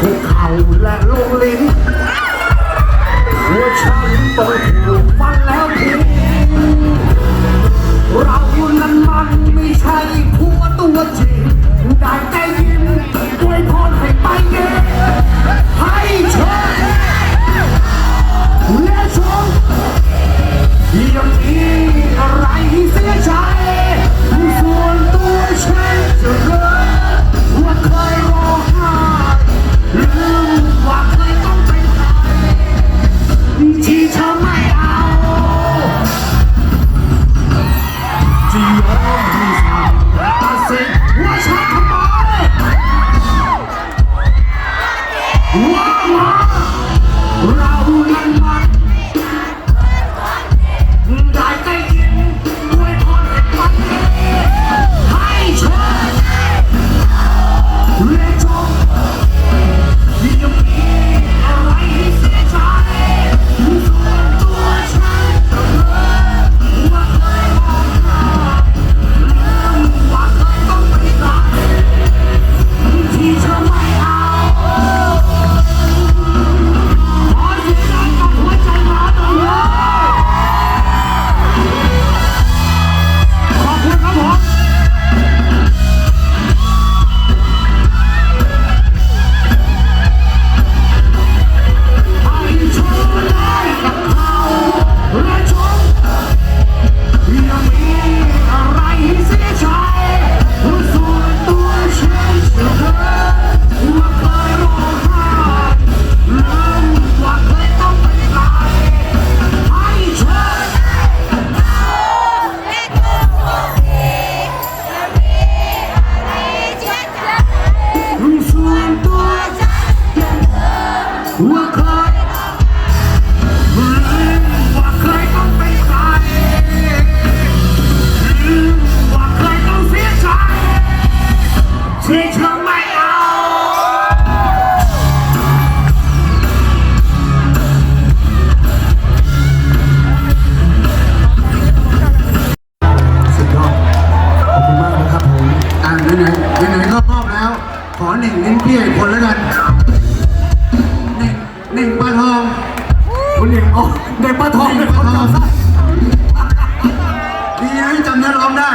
คุเขาและลูกลิ้น Run! พี่เหตุผนแล้วกันเน่งหนึ่งปลาทองคุณเน่งอ๋อหนึ่งปลาทองหนึ่งปลาทองดีนะที่จำได้ร้องได้